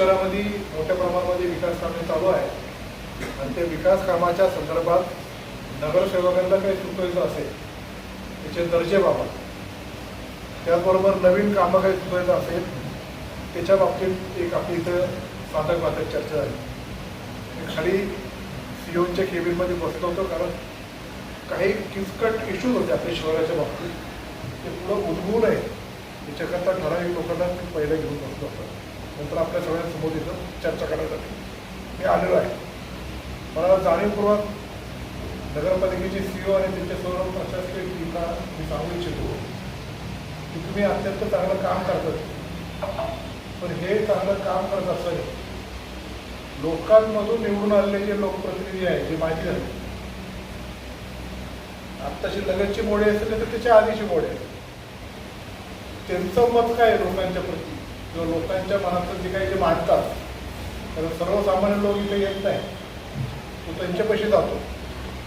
शहरामध्ये मोठ्या प्रमाणामध्ये विकास कामे चालू आहे आणि ते विकास कामाच्या संदर्भात नगरसेवकांना काही सुचवायचं असेल त्याचे दर्जेबाबत त्याचबरोबर नवीन कामं काही सुचवायचं असेल त्याच्या बाबतीत एक आपली इथं साधक बाधक चर्चा झाली. खाली खाली सीओच्या केबिनमध्ये बसलो होतो कारण काही किचकट इश्यूज होते आपल्या शहराच्या बाबतीत. ते पुढं उद्भवू नये त्याच्याकरता ठराविक लोकांना पहिलं पहिले घेऊन बसलो होतं. नंतर आपल्या सगळ्यांसमोर इथं चर्चा करण्यासाठी मी आलेलो आहे. मला जाणीवपूर्वक नगरपालिकेचे सीओ आणि त्यांच्या सर्व प्रशासकीय टीमला मी सांगू इच्छितो की तुम्ही अत्यंत चांगलं काम करतात. पण हे चांगलं काम करत असताना लोकांमधून निवडून आलेले जे लोकप्रतिनिधी आहेत जे माहिती झाले आत्ताशी लगतची मोडी असेल तर त्याच्या आधीची मोडी त्यांचं मत काय आहे लोकांच्या प्रती? किंवा लोकांच्या मनातलं जे काही जे मांडतात तर सर्वसामान्य लोक इथे येत नाही. तो त्यांच्यापाशी जातो.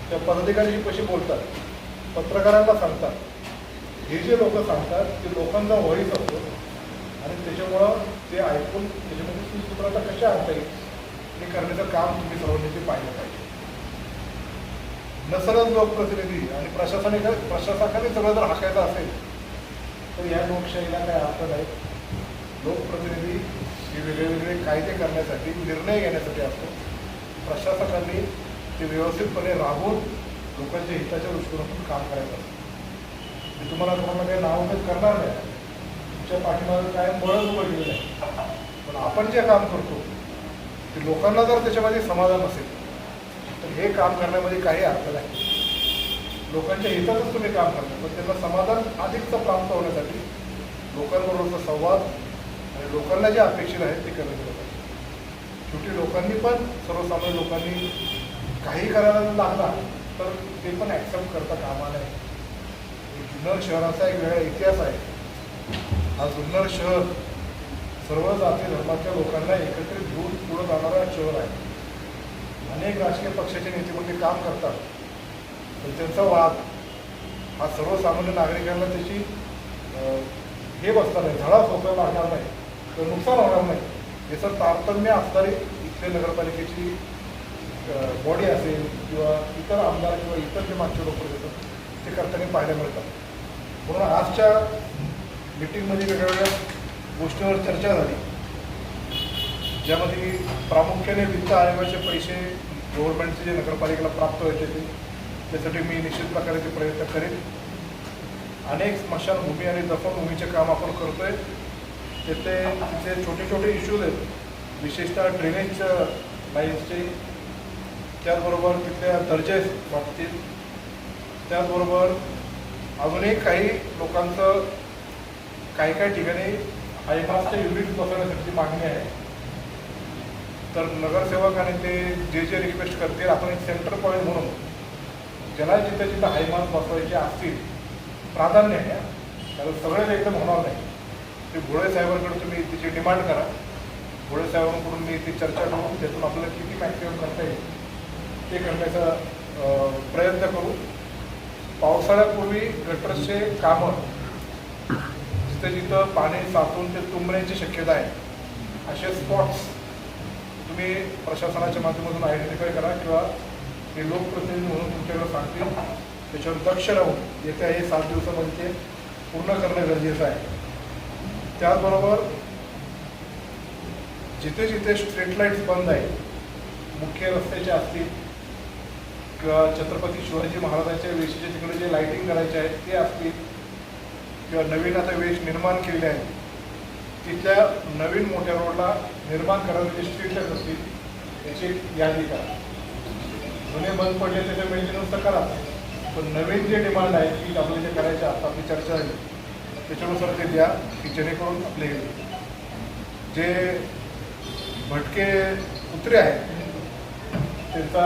त्या पदाधिकारी पैसे बोलतात. पत्रकारांना सांगतात. हे जे लोक सांगतात ते लोकांचा व्हॉईस असतो. आणि त्याच्यामुळं ते ऐकून त्याच्यामध्ये सुसूत्रता कशा आणता येईल हे करण्याचं काम तुम्ही सर्वांनी ते पाहिलं पाहिजे. नसरच लोकप्रतिनिधी आणि प्रशासनिक प्रशासकाने सगळं जर हाकायचं असेल तर या लोकशाहीला काय अर्थ नाही. लोकप्रतिनिधी हे वेगळे वेगळे कायदे करण्यासाठी निर्णय घेण्यासाठी असतो. प्रशासकांनी ते व्यवस्थितपणे राबवून लोकांच्या हिताच्या दृष्टिकोनातून काम करायचं असतं. मी तुम्हाला तुम्हाला काही नावभेद करणार नाही. तुमच्या पाठीमागे काय बळच उघडलेलं आहे. पण आपण जे काम करतो ते लोकांना जर त्याच्यामध्ये समाधान असेल तर हे काम करण्यामध्ये काही अर्थ नाही. लोकांच्या हितातच तुम्ही काम करता पण त्यांना समाधान अधिकचं प्राप्त होण्यासाठी लोकांबरोबरचा संवाद लोकांना जे अपेक्षित आहेत ते कमी गेलं पाहिजे शेवटी लोकांनी पण सर्वसामान्य लोकांनी काही करायला लागला तर ते पण ॲक्सेप्ट करता कामा नये जुन्नर शहराचा एक वेगळा इतिहास आहे. हा जुन्नर शहर सर्व जाती धर्माच्या लोकांना एकत्रित घेऊन पुढं जाणारा शहर आहे. अनेक राजकीय पक्षाचे नेते कोणते काम करतात. पण त्यांचा वाद हा सर्वसामान्य नागरिकांना त्याची हे बसणार नाही धडा सोपं लागणार नाही. तर नुकसान होणार नाही. याचं तारतम्य असणारे इथले नगरपालिकेची बॉडी असेल किंवा इतर आमदार किंवा इतर जे मागचे लोक येतात ते करताना पाहायला मिळतात. म्हणून आजच्या मिटिंगमध्ये वेगवेगळ्या गोष्टीवर चर्चा झाली. ज्यामध्ये प्रामुख्याने वित्त आयोगाचे पैसे गव्हर्नमेंटचे जे नगरपालिकेला प्राप्त व्हायचे ते त्यासाठी मी निश्चित प्रकारे ते प्रयत्न करेन. अनेक स्मशानभूमी आणि दफनभूमीचे काम आपण करतोय. तिथे तिथे छोटे छोटे इश्यूज आहेत. विशेषतः ड्रेनेज लाईन्सचे त्याचबरोबर तिथल्या दर्जे बाबतीत. त्याचबरोबर अजूनही काही लोकांचं काही काही ठिकाणी हायमासचे युनिट बसवण्यासाठी मागणी आहे. तर नगरसेवक आणि ते जे जे रिक्वेस्ट करतील आपण एक सेंटर पॉईंट म्हणून ज्याला जिथं जिथं हायमास बसवायचे असतील प्राधान्य आहे. कारण सगळेच एकदम होणार नाही. ते भोळे साहेबांकडे तुम्ही तिची डिमांड करा. भोळे साहेबांकडून मी ती चर्चा करून त्यातून आपल्याला किती मॅक्सिमम करता येईल ते करण्याचा प्रयत्न करू. पावसाळ्यापूर्वी गटरचे कामं जिथं जिथं पाणी साचून ते तुंबण्याची शक्यता आहे असे स्पॉट्स तुम्ही प्रशासनाच्या माध्यमातून आयडेंटिफाय करा किंवा हे लोकप्रतिनिधी म्हणून तुमच्याकडे सांगतील. त्याच्यावर दक्ष राहून येत्या हे सात दिवसामध्ये ते पूर्ण करणं गरजेचं आहे. त्याचबरोबर जिथे जिथे स्ट्रीट लाईट्स बंद आहेत मुख्य रस्त्याचे असतील किंवा छत्रपती शिवाजी महाराजांच्या वेशीच्या तिकडे जे लाईटिंग करायचे आहेत ते असतील किंवा नवीन आता वेश निर्माण केले आहेत तिथल्या नवीन मोठ्या रोडला निर्माण करणारे स्ट्रीट लाइट असतील याची यादी करा. जुने बंद पडले त्याच्या मेंटेनन्स तर करा. पण नवीन जे डिमांड आहे ती आपली जे करायचे आता आपली चर्चा झाली. त्याच्यानुसार ते द्या की जेणेकरून आपले जे भटके कुत्रे आहेत त्यांचा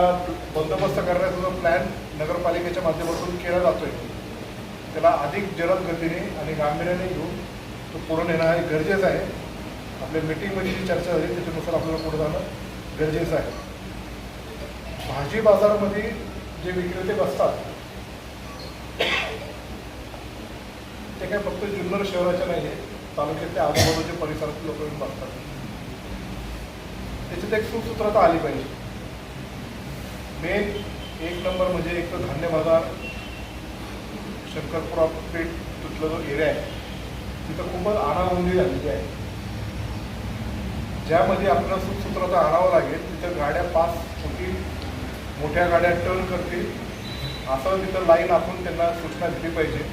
बंदोबस्त करण्याचा जो प्लॅन नगरपालिकेच्या माध्यमातून केला जातोय त्याला अधिक जलद गतीने आणि गांभीर्याने घेऊन तो पुढे नेणं हे गरजेचं आहे. आपल्या मिटिंगमध्ये जी चर्चा झाली त्याच्यानुसार आपल्याला पुढे जाणं गरजेचं आहे. भाजी बाजारामध्ये जे विक्रेते बसतात ते काय फक्त जुन्नर शहराच्या नाही आहे तालुक्यातल्या आजूबाजूच्या परिसरातील लोक येऊन बघतात. त्याच्यात एक सुसूत्रता आली पाहिजे. मेन एक नंबर म्हणजे एक तर धान्य बाजार शंकरपुरा पेठ तिथला जो एरिया आहे तिथं खूपच आणागोंदी झालेली आहे. ज्यामध्ये आपल्याला सुसूत्रता आणावं लागेल तिथं गाड्या पास होतील मोठ्या गाड्या टर्न करतील असं तिथं लाईन आपण त्यांना सूचना दिली पाहिजे.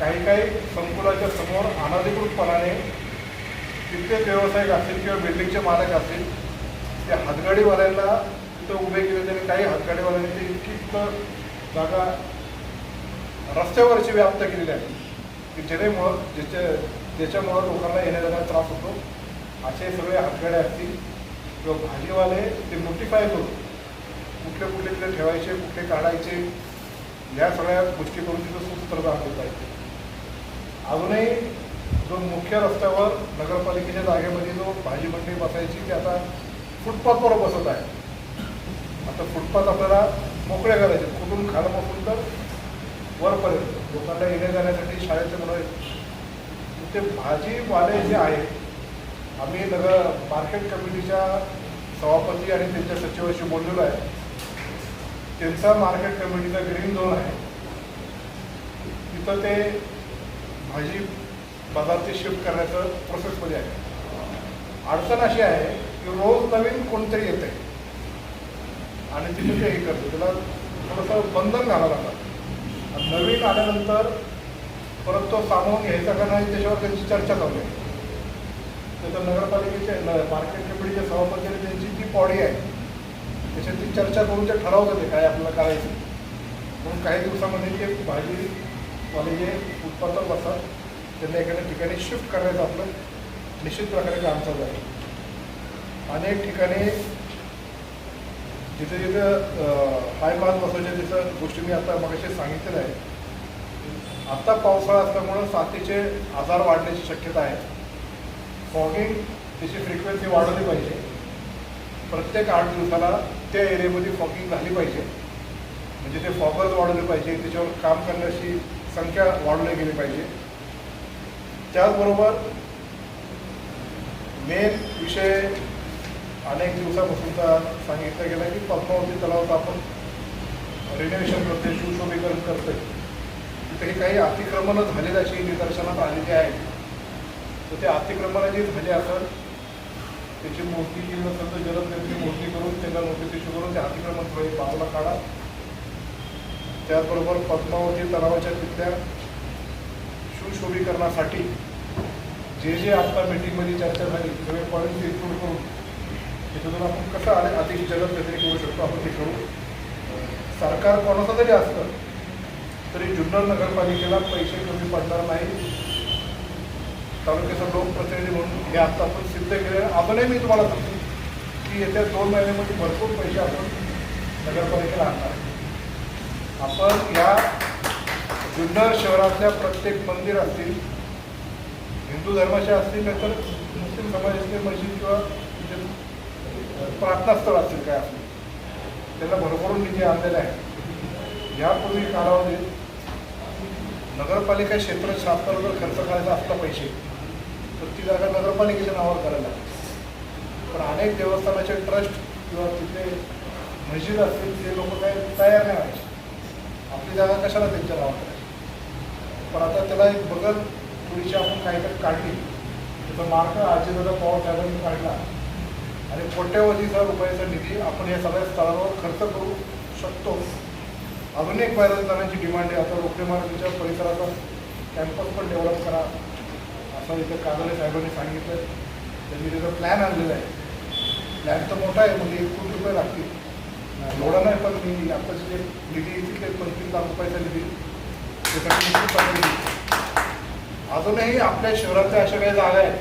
काही काही संकुलाच्या समोर अनधिकृतपणाने तिथले व्यावसायिक असतील किंवा बिल्डिंगचे मालक असतील त्या हातगाडीवाल्यांना तिथं उभे केले त्यांनी काही हातगाडीवाल्यांनी ते इतकी तिथं जागा रस्त्यावरची व्याप्त केलेली आहे की जेणेमुळं ज्याच्या ज्याच्यामुळं लोकांना येण्या जाण्याचा त्रास होतो. असे सगळे हातगाडे असतील किंवा भाजीवाले ते नोटिफाय करून कुठले कुठले तिथे ठेवायचे कुठले काढायचे या सगळ्या गोष्टी करून तिथं सुस्पर्धा आणली पाहिजे अजूनही जो मुख्य रस्त्यावर नगरपालिकेच्या जागेमध्ये जो भाजी मंडई बसायची ती आता फुटपाथवर बसत आहे. आता फुटपाथ आपल्याला मोकळे करायचे. कुठून खालपासून तर वरपर्यंत. लोकांना येण्या जाण्यासाठी शाळेचे मुलं ते भाजीवाले जे आहेत आम्ही नगर मार्केट कमिटीच्या सभापती आणि त्यांच्या सचिवाशी बोललेलो आहे. त्यांचा मार्केट कमिटीचा ग्रीन झोन आहे. तिथं ते भाजी पदार्थ शिफ्ट करण्याचं प्रोसेसमध्ये आहे. अडचण अशी आहे की रोज नवीन कोणतरी येते आणि तिथे ते हे करतं. त्याला थोडंसं बंधन घालावं लागतं. आणि नवीन आल्यानंतर परत तो सामावून घ्यायचा का नाही त्याच्यावर त्यांची चर्चा चालू आहे. त्याचं नगरपालिकेचे न- मार्केट कमिटीच्या सभापती आणि त्यांची जी बॉडी आहे त्याच्यात ती चर्चा करून ते ठरवतात काय आपल्याला करायचं. म्हणून काही दिवसामध्ये ते भाजी जे उत्पादन बसतात त्यांना एखाद्या ठिकाणी शिफ्ट करायचं आपलं निश्चित प्रकारे काम चालू आहे. अनेक ठिकाणी जिथे जिथं हाय मार्क बसवायच्या तिथं गोष्टी मी आता मगाशी सांगितलेलं आहे. आत्ता पावसाळा असल्यामुळं साथीचे आजार वाढण्याची शक्यता आहे. फॉगिंग त्याची फ्रिक्वेन्सी वाढवली पाहिजे. प्रत्येक आठ दिवसाला त्या एरियामध्ये फॉगिंग झाली पाहिजे. म्हणजे ते फॉगर्स वाढवले पाहिजे त्याच्यावर काम करण्याची संख्या वाढवली गेली पाहिजे. त्याचबरोबर मेन विषय अनेक दिवसापासूनचा सांगितलं गेला की पद्मावती तलावात आपण रिनोव्हेशन करतोय सुशोभीकरण करतोय. तिथे काही अतिक्रमणं झालेली अशी निदर्शनात आलेली आहेत. तर ते अतिक्रमणं जी झाले असेल त्याची मूर्ती जी नसेल तर जलद त्यांची मूर्ती करून त्यांना नोटीस इश्यू करून ते अतिक्रमण थोडे बाजूला काढा. त्याचबरोबर पद्मावती तलावाच्या तिथल्या सुशोभीकरणासाठी जे जे आता मीटिंगमध्ये चर्चा झाली सगळे पॉईंट इन्क्लूड करून त्याच्यातून आपण कसं आले अधिक जलद गतीने करू शकतो आपण ते करू सरकार कोणाचं जरी असतं तरी जुन्नर नगरपालिकेला पैसे कमी पडणार नाही तालुक्याचा लोकप्रतिनिधी म्हणून हे आता आपण सिद्ध केले आपणही मी तुम्हाला सांगतो की येत्या दोन महिन्यामध्ये भरपूर पैसे आपण नगरपालिकेला आणणार आहे. आपण या जुन्नर शहरातल्या प्रत्येक मंदिर असतील हिंदू धर्माचे असतील नाहीतर मुस्लिम समाजातले मस्जिद किंवा प्रार्थनास्थळ असतील काय असतील त्यांना भरभरून निधी आणलेला आहे यापूर्वी कालावधीत नगरपालिका क्षेत्र शासनाला जर खर्च करायचा असता पैसे तर ती जागा नगरपालिकेच्या नावावर करायला पण अनेक देवस्थानाचे ट्रस्ट किंवा तिथले मस्जिद असतील ते लोक काही तयार नाही व्हायचे. ती जागा कशाला त्यांच्या नावावर पण आता त्याला एक बगल थोडीशी आपण काहीतरी काढली. त्याचा मार्ग आजीदादा पॉवर साहेबांनी काढला. आणि कोट्यावधीचा रुपयाचा निधी आपण या सगळ्या स्थळावर खर्च करू शकतो. अजून एक जाण्याची डिमांड आहे. आता रोकडे मार्गाच्या परिसराचा कॅम्पस पण डेव्हलप करा. असं इथं कागले साहेबांनी सांगितलं त्यांनी त्याचा प्लॅन आणलेला आहे. प्लॅन तर मोठा आहे म्हणजे एक कोटी रुपये लागतील. एवढा नाही पण मी आत्ताचे जे निधी तिथले पंचवीस लाख रुपयाचा निधी त्यासाठी अजूनही आपल्या शहरातल्या अशा काही जागा आहेत.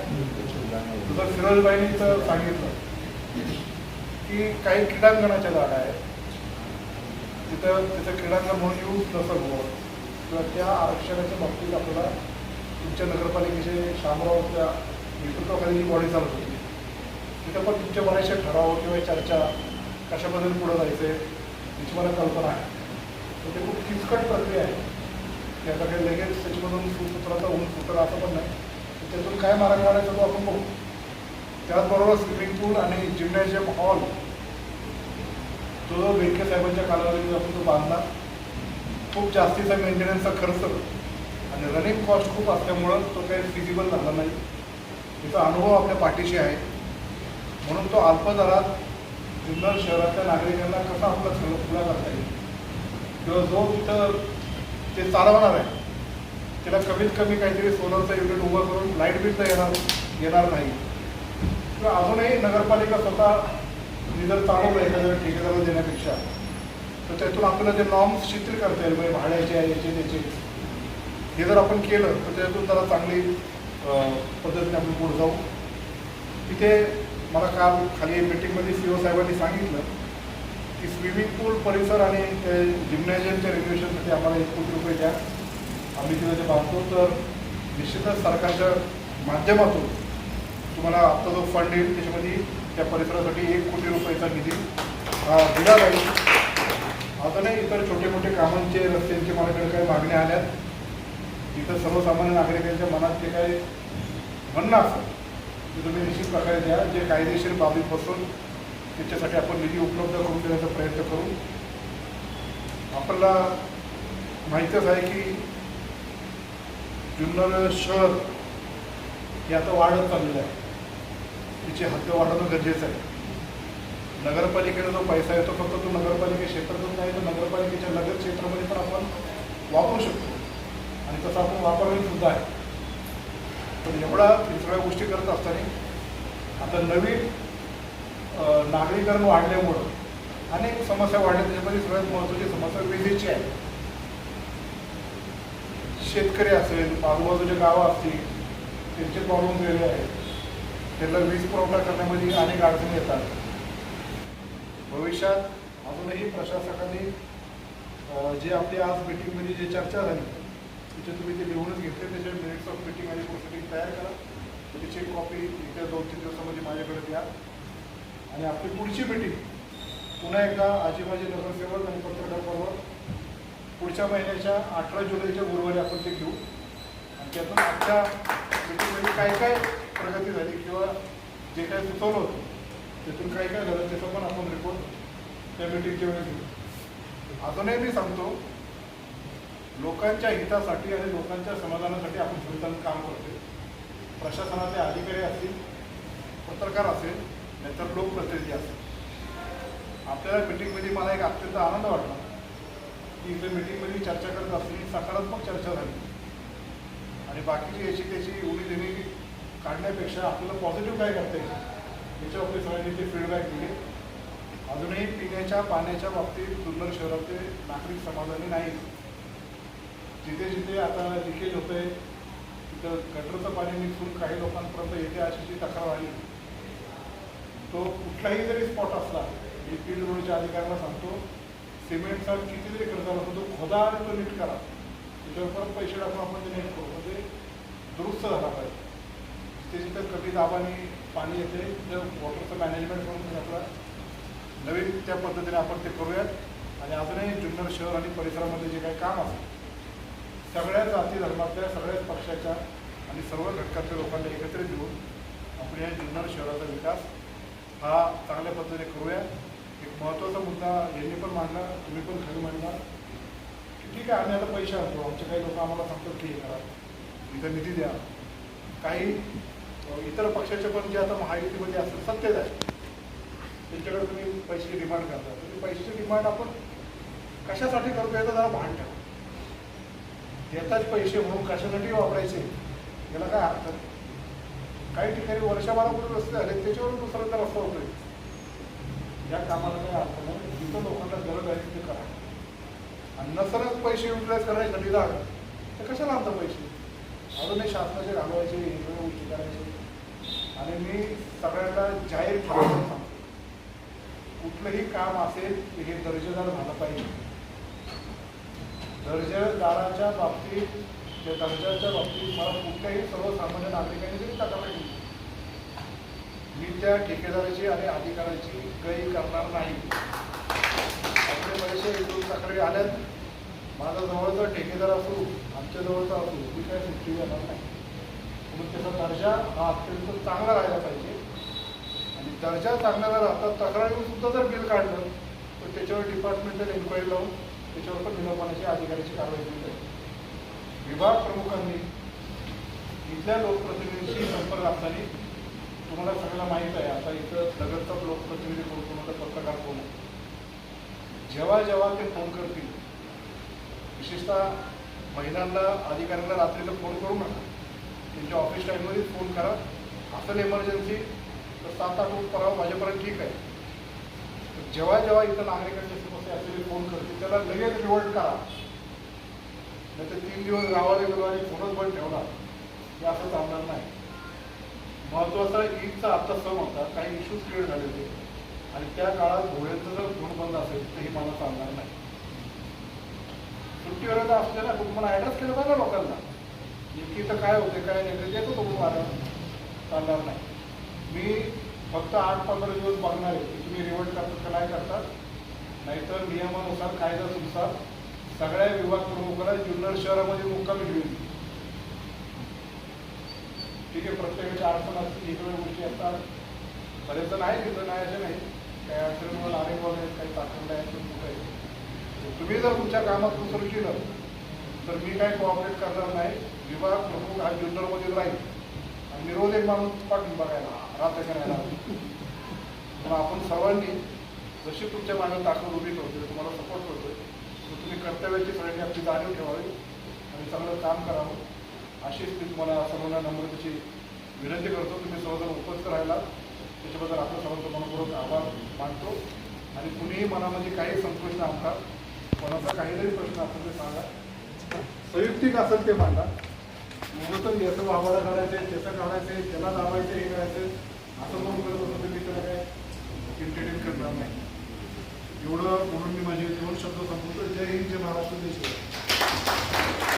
जसं फिरोजबाईंनी तर सांगितलं की काही क्रीडांगणाच्या जागा आहेत. तिथं त्याचं क्रीडांगण म्हणून येऊ नसेल होत. किंवा त्या आरक्षणाच्या बाबतीत आपल्याला तुमच्या नगरपालिकेचे शामरावच्या नेतृत्वाखाली जी बॉडी चालत होती तिथं पण तुमच्या बऱ्याचशा ठराव किंवा चर्चा कशाबद्दल पुढं जायचं आहे याची मला कल्पना आहे. तर ते खूप किचकट प्रक्रिया आहे. की आता काही लगेच त्याच्यामधून सुसूत्राचा ऊन सुटर असं पण नाही. तर त्यातून काय मार्ग काढायचा तो आपण बघू. त्याचबरोबर स्विमिंग पूल आणि जिम्नॅशियम हॉल तो जो बेडके साहेबांच्या कालावधीत आपण तो बांधला खूप जास्तीचा मेंटेनन्सचा खर्च आणि रनिंग कॉस्ट खूप असल्यामुळं तो काही फिजिबल झाला नाही. तिचा अनुभव आपल्या पाठीशी आहे. म्हणून तो अल्प दरात जुन्नर शहरातल्या नागरिकांना कसा आपला सगळं खुला करता येईल? किंवा जो तिथं ते चालवणार आहे त्याला कमीत कमी काहीतरी सोलरचं युनिट उभं करून लाइट बिल तर येणार येणार नाही. किंवा अजूनही नगरपालिका स्वतः मी जर चालवलं एखाद्या ठेकेदाराला देण्यापेक्षा तर त्यातून आपल्याला ते नॉर्म्स शिथिल करता येईल म्हणजे भाड्याचे याचे त्याचे. हे जर आपण केलं तर त्यातून जरा चांगली पद्धतीने आपण पुढे जाऊ. तिथे मला काल खाली मीटिंगमध्ये सी ओ साहेबांनी सांगितलं की स्विमिंग पूल परिसर आणि ते जिम्नॅजियमच्या रेनोव्हेशनसाठी आम्हाला एक कोटी रुपये द्या. आम्ही तिथे ते बांधतो तर निश्चितच सरकारच्या माध्यमातून तुम्हाला आत्ता जो फंड येईल त्याच्यामध्ये त्या परिसरासाठी एक कोटी रुपयाचा निधी दिला जाईल. नाही इतर छोटे मोठे कामांचे रस्त्यांचे माझ्याकडे काही मागण्या आल्यात. इथं सर्वसामान्य नागरिकांच्या मनात जे काही म्हणणं असतं ते तुम्ही निश्चित प्रकारे द्या. जे कायदेशीर बाबीपासून त्याच्यासाठी आपण निधी उपलब्ध करून देण्याचा प्रयत्न करू. आपल्याला माहीतच आहे की जुन्नर शहर हे आता वाढत चाललेलं आहे. तिची हद्द वाढवणं गरजेचं आहे. नगरपालिकेला जो पैसा येतो फक्त तो नगरपालिके क्षेत्रातच नाही तर नगरपालिकेच्या नगर क्षेत्रामध्ये पण आपण वापरू शकतो. आणि तसं आपण वापरलेलं सुद्धा आहे. पण एवढा सगळ्या गोष्टी करत असताना आता नवीन नागरीकरण वाढल्यामुळं अनेक समस्या वाढल्या. त्याच्यामध्ये सगळ्यात महत्त्वाची समस्या विजेची आहे. शेतकरी असेल आजूबाजूचे गावं असतील त्यांचे प्रॉब्लेम वेगळे आहेत. त्यांना वीज पुरवठा करण्यामध्ये अनेक अडचणी येतात. भविष्यात अजूनही प्रशासकांनी जे आपली आज मिटिंगमध्ये जे चर्चा झाली तिथे तुम्ही ते लिहूनच घेतले त्याचे मिनिट्स ऑफ मिटिंग आणि प्रोसिडिंग तयार करा. म्हणजे त्याची कॉपी इतर दोन तीन दिवसामध्ये माझ्याकडे द्या. आणि आपली पुढची मिटिंग पुन्हा एकदा आजीबाजी नगरसेवक आणि पत्रकार पुढच्या महिन्याच्या अठरा जुलैच्या गुरुवारी आपण ते घेऊ. आणि त्यातून आजच्या मिटिंगमध्ये काय काय प्रगती झाली किंवा जे काय सुचवलं होतं त्यातून काय काय झालं त्याचा पण आपण रिपोर्ट त्या मिटिंगच्या वेळी घेऊ. अजूनही मी सांगतो लोकांच्या हितासाठी आणि लोकांच्या समाधानासाठी आपण सुविधांनी काम करतोय. प्रशासनाचे अधिकारी असतील पत्रकार असेल नाहीतर लोकप्रतिनिधी असेल. आपल्याला मीटिंगमध्ये मला एक अत्यंत आनंद वाटला की इथे मिटिंगमध्ये चर्चा करत असली सकारात्मक चर्चा झाली. आणि बाकीची याची त्याची उडी देणी काढण्यापेक्षा आपल्याला पॉझिटिव्ह काय करता येईल? याच्यावरती सगळ्यांनी ते फीडबॅक दिले. अजूनही पिण्याच्या पाण्याच्या बाबतीत जुन्नर शहरातले नागरिक समाधानी नाही जिथे जिथे आता लिकेज होत आहे तिथं गटरचं पाणी निघून काही लोकांपर्यंत येते अशी जी तक्रार आली तो कुठलाही जरी स्पॉट असला मी फील्ड रोडच्या अधिकाऱ्यांना सांगतो सिमेंटचा कितीतरी खर्च आला तो खोदा आणि तो नीट करा. त्याच्यावर परत पैसे टाकून आपण ते नीट करू. म्हणजे दुरुस्त झाला पाहिजे. ते तिथं कमी दाबाने पाणी येते तिथं वॉटरचं मॅनेजमेंट करून आपला नवीन त्या पद्धतीने आपण ते करूयात. आणि अजूनही जुन्नर शहर आणि परिसरामध्ये जे काही काम असेल सगळ्या जाती धर्मातल्या सगळ्याच पक्षाच्या आणि सर्व घटकातल्या लोकांना एकत्रित घेऊन आपण या जुन्नर शहराचा विकास हा चांगल्या पद्धतीने करूया. एक महत्त्वाचा मुद्दा यांनी पण मांडला तुम्ही पण खरी मांडला. की ठीक आहे आम्ही आता पैसे आणतो. आमचे काही लोक आम्हाला सांगतात की हे करा. इथं निधी द्या. काही इतर पक्षाचे पण जे आता महायुतीमध्ये असतात सत्तेत आहे त्यांच्याकडे तुम्ही पैसे डिमांड करता. तुम्ही पैशाची डिमांड आपण कशासाठी करतो याचं जरा भान ठेवा. येतात पैसे म्हणून कशासाठी वापरायचे? याला काय अर्थ? काही ठिकाणी वर्षभरापूर्वी रस्ते झाले त्याच्यावर दुसऱ्यांदा रस्ता होतोय. या कामाला काही अर्थ नाही. जिथं लोकांना गरज आहे तिथे करा. आणि नसलच पैसे युटिलाइज करण्यासाठी जागा तर कशाला आणता पैसे? अजूनही शासनाचे घालवायचे गोष्टी करायचे. आणि मी सगळ्यांना जाहीर ठरवून सांगतो कुठलंही काम असेल हे दर्जेदार झालं पाहिजे. दर्जेदाराच्या बाबतीत त्या दर्जाच्या बाबतीत मला कुठल्याही सर्वसामान्य नागरिकांनी जरी तक्रार केली मी त्या ठेकेदाराची आणि अधिकाऱ्याची गैर करणार नाही. आपले बरेचसे एक तक्रारी आल्यात. माझा जवळचा ठेकेदार असो आमच्या जवळचा असो मी काय सुट्टी देणार नाही. म्हणून त्याचा दर्जा हा अत्यंत चांगला राहिला पाहिजे. आणि दर्जा चांगला राहता तक्रारीवर सुद्धा जर बिल काढलं तर त्याच्यावर डिपार्टमेंटल एन्क्वायरी लावून त्याच्यावर पण निलंबनाची अधिकाऱ्याची कारवाई केली जाईल. विभाग प्रमुखांनी इथल्या लोकप्रतिनिधींशी संपर्क असताना तुम्हाला सगळ्यांना माहीत आहे आता इथं लगतचा लोकप्रतिनिधी कोण कोण पत्रकार कोण जेव्हा जेव्हा ते फोन करतील विशेषतः महिलांना अधिकाऱ्यांना रात्रीला फोन करू नका. त्यांच्या ऑफिस टाईममध्येच फोन करा. असेल इमर्जन्सी तर सात आठ पर्यंत माझ्यापर्यंत ठीक आहे. जेव्हा जेव्हा इथं नागरिकांच्या समस्या असेल फोन करतील. त्याला लगेच निवड करा. नाही तर तीन दिवस गावाला गेलो आणि फोनच बंद ठेवला हे असं चालणार नाही. महत्त्वाचा ईदचा आत्ता सण होता. काही इश्यूज क्रिएट झाले होते आणि त्या काळात भोळ्यांचं जर फोन बंद असेल तर हे मला चालणार नाही. सुट्टीवर असलेला कुटुंबाला ना ॲड्रेस केलं पाहिजे लोकांना? नेमकी इथं काय होते काय नाही ते देतो तुम्ही चालणार नाही. मी फक्त आठ पंधरा दिवस बघणार आहे. तुम्ही रिवोल्ट करतात का नाही करतात. नाहीतर नियमानुसार कायद्यानुसार सगळ्या विभाग प्रमुखाला जुन्नर शहरामध्ये मुक्कामी घेऊन ठीक आहे प्रत्येकाच्या अडचण असते वेगवेगळ्या गोष्टी असतात. बरेच नाही तिथं नाही असे नाही. काही अडचणीमुळे अनेक वगैरे काही ताकद आहेत कुठं आहे तुम्ही जर तुमच्या कामात कुसर केलं तर मी काय कोऑपरेट करणार नाही. विभाग प्रमुख हा जुन्नरमध्ये राहील. आणि निरोध एक माणूस पाठवून बघायला रात्र करायला पण आपण सर्वांनी जशी तुमच्या मागे ताकद उभी करतोय तुम्हाला सपोर्ट करतोय तर तुम्ही कर्तव्याची सगळ्यांनी आपली जाणीव ठेवावी आणि चांगलं काम करावं. अशीच मी तुम्हाला सर्वांना नम्रतेची विनंती करतो. तुम्ही सर्वजण उपस्थित राहिला. त्याच्याबद्दल आपलं सर्वांचं मनपूर्वक आभार मानतो. आणि कुणीही मनामध्ये काही संकोच न आणता कोणाचा काहीतरी प्रश्न असेल ते सांगा. संयुक्तिक असेल ते मांडा. एवढं तर याचं वाभाडा काढायचं त्याचं काढायचं त्याला लावायचं हे करायचं. असं म्हणून करत होतं तर मी त्याला काय? एंटरटेन करणार नाही. एवढं म्हणून मी माझे दोन शब्द सांगतो जय हिंद जय महाराष्ट्र देश